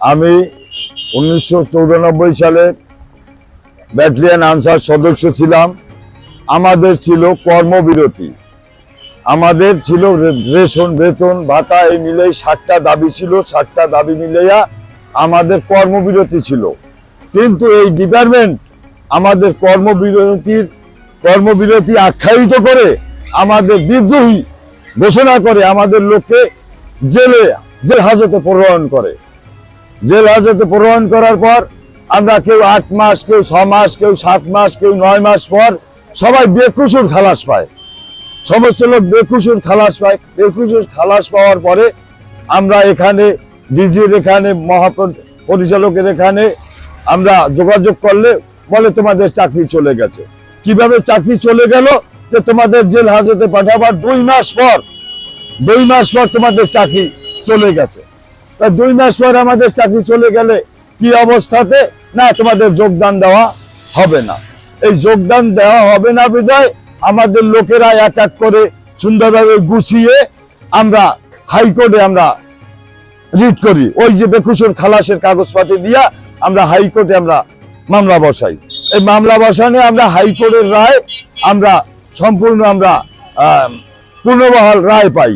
আমি উনিশশো সালে ব্যাটালিয়ান আনসার সদস্য ছিলাম। আমাদের ছিল কর্মবিরতি। আমাদের ছিল রেশন, বেতন, ভাতা, এই মিলেই ষাটটা দাবি ছিল, ষাটটা দাবি মিলেয়া আমাদের কর্মবিরতি ছিল। কিন্তু এই ডিপার্টমেন্ট আমাদের কর্মবিরতির কর্মবিরতি আখ্যায়িত করে আমাদের বিদ্রোহী ঘোষণা করে আমাদের লোককে জেলে জেল হাজতে প্রণয়ন করে। জেল হাজতে প্রণয়ন করার পর আমরা কেউ আট মাস, কেউ ছ মাস, কেউ সাত মাস, কেউ নয় মাস পর সবাই বেকুসুর খালাস পায়। সমস্ত লোক বেকুসুর খালাস পায়। বেকুসুর খালাস পাওয়ার পরে আমরা এখানে, ডিজির এখানে মহাপ- পরিচালকের এখানে আমরা যোগাযোগ করলে বলে তোমাদের চাকরি চলে গেছে। কীভাবে চাকরি চলে গেল? যে তোমাদের জেল হাজতে পাঠাবার দুই মাস পর, দুই মাস পর তোমাদের চাকরি চলে গেছে। দুই মাস পর আমাদের চাকরি চলে গেলে কি অবস্থাতে? না তোমাদের যোগদান দেওয়া হবে না। এই যোগদান দেওয়া হবে না বিধায় আমাদের লোকেরা এক এক করে সুন্দরভাবে গুছিয়ে আমরা হাইকোর্টে আমরা রিট করি। ওই যে বেকুসুর খালাসের কাগজপাতি দিয়া আমরা হাইকোর্টে আমরা মামলা বসাই। এই মামলা বসানে আমরা হাইকোর্টের রায় আমরা সম্পূর্ণ আমরা আহ, পূর্ণবহাল রায় পাই।